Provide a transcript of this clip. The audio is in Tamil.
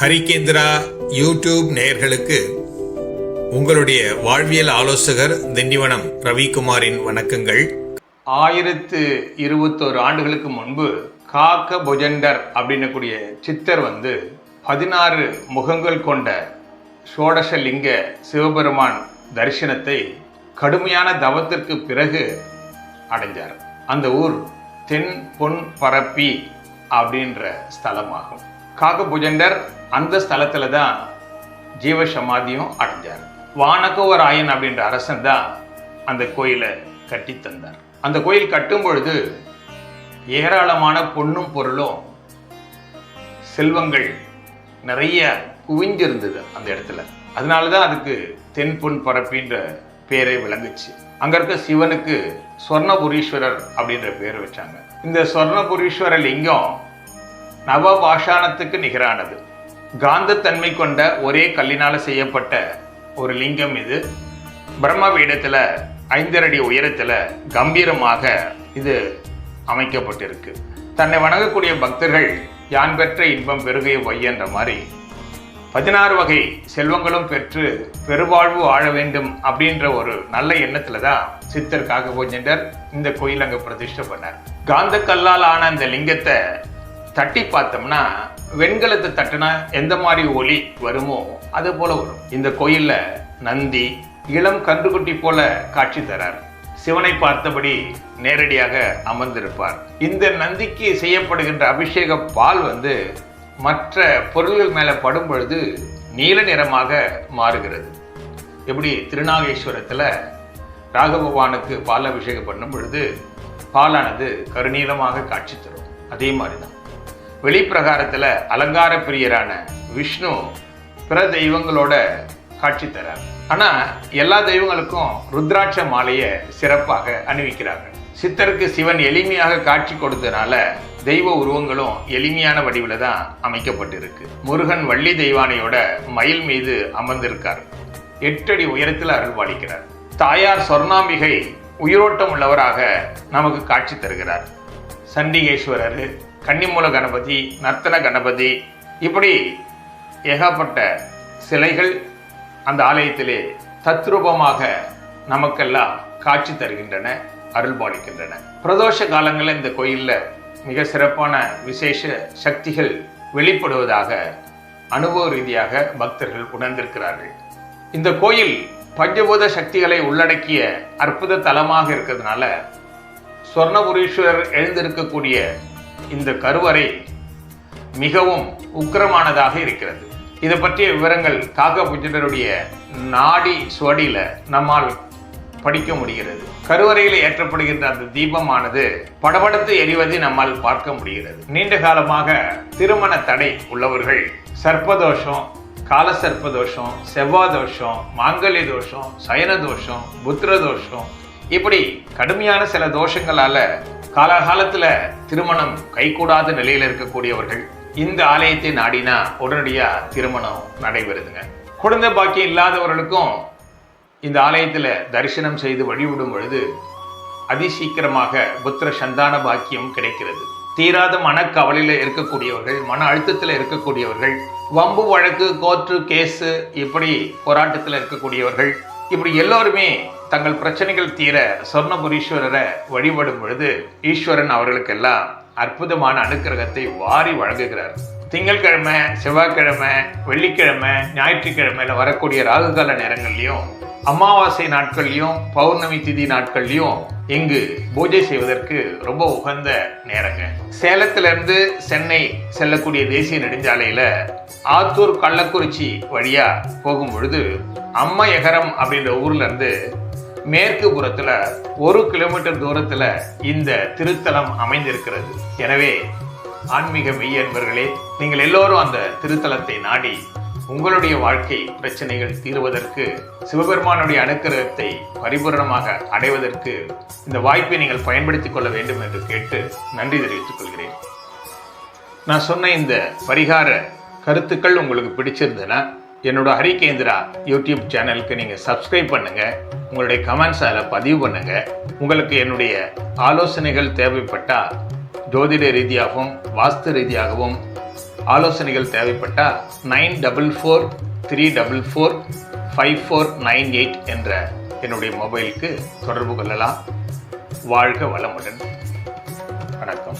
ஹரிகேந்திரா யூடியூப் நேயர்களுக்கு உங்களுடைய வாழ்வியல் ஆலோசகர் திண்டிவனம் ரவிக்குமாரின் வணக்கங்கள். ஆயிரத்து இருபத்தோரு ஆண்டுகளுக்கு முன்பு காக்க புஜண்டர் அப்படின்னக்கூடிய சித்தர் வந்து பதினாறு முகங்கள் கொண்ட சோடசலிங்க சிவபெருமான் தரிசனத்தை கடுமையான தவத்திற்கு பிறகு அடைஞ்சார் அந்த ஊர் தென் பொன் பரப்பி அப்படின்ற ஸ்தலமாகும். காகபுஜண்டர் அந்த ஸ்தலத்தில் தான் ஜீவ சமாதியும் அடைஞ்சார். வானகோவராயன் அப்படின்ற அரசன் தான் அந்த கோயிலை கட்டி தந்தார். அந்த கோயில் கட்டும் பொழுது ஏராளமான பொண்ணும் பொருளும் செல்வங்கள் நிறைய குவிஞ்சிருந்தது அந்த இடத்துல. அதனால தான் அதுக்கு தென்பொன் பரப்பின்ற பேரை விளங்குச்சு. அங்கே இருக்க சிவனுக்கு சொர்ணபுரீஸ்வரர் அப்படின்ற பேர் வச்சாங்க. இந்த சொர்ணபுரீஸ்வர லிங்கம் நவபாஷாணத்துக்கு நிகரானது. காந்தத்தன்மை கொண்ட ஒரே கல்லினால செய்யப்பட்ட ஒரு லிங்கம் இது. பிரம்ம பீடத்தில் ஐந்தரடி உயரத்துல கம்பீரமாக இது அமைக்கப்பட்டிருக்கு. தன்னை வணங்கக்கூடிய பக்தர்கள் யான் பெற்ற இன்பம் பெருகைய வையன்ற மாதிரி பதினாறு வகை செல்வங்களும் பெற்று பெருவாழ்வு ஆழ வேண்டும் அப்படின்ற ஒரு நல்ல எண்ணத்துல தான் சித்தர் காகபோஜண்டர் இந்த கோயில் அங்க பிரதிஷ்டை பண்ணார். காந்த கல்லால் ஆன அந்த லிங்கத்தை தட்டி பார்த்தோம்னா வெண்கலத்தை தட்டினா எந்த மாதிரி ஒலி வருமோ அது போல வரும். இந்த கோயிலில் நந்தி இளம் கன்றுக்குட்டி போல காட்சி தரார். சிவனை பார்த்தபடி நேரடியாக அமர்ந்திருப்பார். இந்த நந்திக்கு செய்யப்படுகின்ற அபிஷேக பால் வந்து மற்ற பொருள்கள் மேலே படும் பொழுது நீல நிறமாக மாறுகிறது. எப்படி? திருநாகேஸ்வரத்தில் ராகபகவானுக்கு பால் அபிஷேகம் பண்ணும் பொழுது பாலானது கருநீளமாக காட்சி தரும். அதே மாதிரி தான் வெளிப்பிரகாரத்தில் அலங்கார பிரியரான விஷ்ணு பிற தெய்வங்களோட காட்சி தரார். ஆனா எல்லா தெய்வங்களுக்கும் ருத்ராட்ச மாலையை சிறப்பாக அணிவிக்கிறாங்க சித்தருக்கு சிவன் எளிமையாக காட்சி கொடுத்தனால தெய்வ உருவங்களும் எளிமையான வடிவில் தான் அமைக்கப்பட்டிருக்கு. முருகன் வள்ளி தெய்வானையோட மயில் மீது அமர்ந்திருக்கார். எட்டடி உயரத்தில் அருள்வாளிக்கிறார் தாயார் சொர்ணாம்பிகை உயிரோட்டம் உள்ளவராக நமக்கு காட்சி தருகிறார். சண்டிகேஸ்வரர் கன்னிமூல கணபதி நர்த்தன கணபதி இப்படி ஏகப்பட்ட சிலைகள் அந்த ஆலயத்திலே தத்ரூபமாக நமக்கெல்லாம் காட்சி தருகின்றன அருள்பாலிக்கின்றன. பிரதோஷ காலங்களில் இந்த கோயிலில் மிக சிறப்பான விசேஷ சக்திகள் வெளிப்படுவதாக அனுபவ ரீதியாக பக்தர்கள் உணர்ந்திருக்கிறார்கள். இந்த கோயில் பஞ்சபூத சக்திகளை உள்ளடக்கிய அற்புத தலமாக இருக்கிறதுனால சொர்ணபுரீஸ்வரர் எழுந்திருக்கக்கூடிய இந்த கருவறை மிகவும் உக்கிரமானதாக இருக்கிறது. இதை பற்றிய விவரங்கள் காக்கா புஜனருடைய நாடி சுவடியில் நம்மால் படிக்க முடிகிறது. கருவறையில் ஏற்றப்படுகின்ற அந்த தீபமானது படபடத்து எரிவதை நம்மால் பார்க்க முடிகிறது. நீண்ட காலமாக திருமண தடை உள்ளவர்கள் சர்ப்பதோஷம் கால சர்ப்பதோஷம் செவ்வாய் தோஷம் மாங்கல்ய தோஷம் சயன தோஷம் புத்திர தோஷம் இப்படி கடுமையான சில தோஷங்களால காலகாலத்துல திருமணம் கைகூடாத நிலையில இருக்கக்கூடியவர்கள் இந்த ஆலயத்தை நாடினா உடனடியா திருமணம் நடைபெறுதுங்க. குழந்தை பாக்கியம் இல்லாதவர்களுக்கும் இந்த ஆலயத்துல தரிசனம் செய்து வழிவிடும் பொழுது அதிசீக்கிரமாக புத்திர சந்தான பாக்கியம் கிடைக்கிறது. தீராத மனக்கவலையில இருக்கக்கூடியவர்கள் மன அழுத்தத்தில் இருக்கக்கூடியவர்கள் வம்பு வழக்கு கோர்ட்டு கேஸு இப்படி போராட்டத்தில் இருக்கக்கூடியவர்கள் இப்படி எல்லோருமே தங்கள் பிரச்சனைகள் தீர சொர்ணபுரீஸ்வரரை வழிபடும் பொழுது ஈஸ்வரன் அவர்களுக்கெல்லாம் அற்புதமான அனுக்கிரகத்தை வாரி வழங்குகிறார். திங்கட்கிழமை செவ்வாய்க்கிழமை வெள்ளிக்கிழமை ஞாயிற்றுக்கிழமையில் வரக்கூடிய ராகுகால நேரங்கள்லையும் அமாவாசை நாட்கள்லையும் பௌர்ணமி திதி நாட்கள்லையும் இங்கு பூஜை செய்வதற்கு ரொம்ப உகந்த நேரங்க. சேலத்திலிருந்து சென்னை செல்லக்கூடிய தேசிய நெடுஞ்சாலையில் ஆத்தூர் கள்ளக்குறிச்சி வழியாக போகும் பொழுது அம்மையகரம் அப்படின்ற ஊர்லேருந்து மேற்கு புறத்தில் ஒரு கிலோமீட்டர் தூரத்தில் இந்த திருத்தலம் அமைந்திருக்கிறது. எனவே ஆன்மீக மெய்யன்பர்களே நீங்கள் எல்லோரும் அந்த திருத்தலத்தை நாடி உங்களுடைய வாழ்க்கை பிரச்சனைகள் தீர்வதற்கு சிவபெருமானுடைய அனுக்கிரகத்தை பரிபூரணமாக அடைவதற்கு இந்த வாய்ப்பை நீங்கள் பயன்படுத்திக் கொள்ள வேண்டும் என்று கேட்டு நன்றி தெரிவித்துக் கொள்கிறேன். நான் சொன்ன இந்த பரிகார கருத்துக்கள் உங்களுக்கு பிடிச்சிருந்ததுன்னா என்னோட ஹரிகேந்திரா யூடியூப் சேனலுக்கு நீங்கள் சப்ஸ்கிரைப் பண்ணுங்க உங்களுடைய கமெண்ட்ஸ் அதில் பதிவு பண்ணுங்க உங்களுக்கு என்னுடைய ஆலோசனைகள் தேவைப்பட்டால் ஜோதிட ரீதியாகவும் வாஸ்து ரீதியாகவும் ஆலோசனைகள் தேவைப்பட்டால் nine double four three double four five four nine eight என்ற என்னுடைய மொபைலுக்கு தொடர்பு கொள்ளலாம். வாழ்க வளமுடன். வணக்கம்.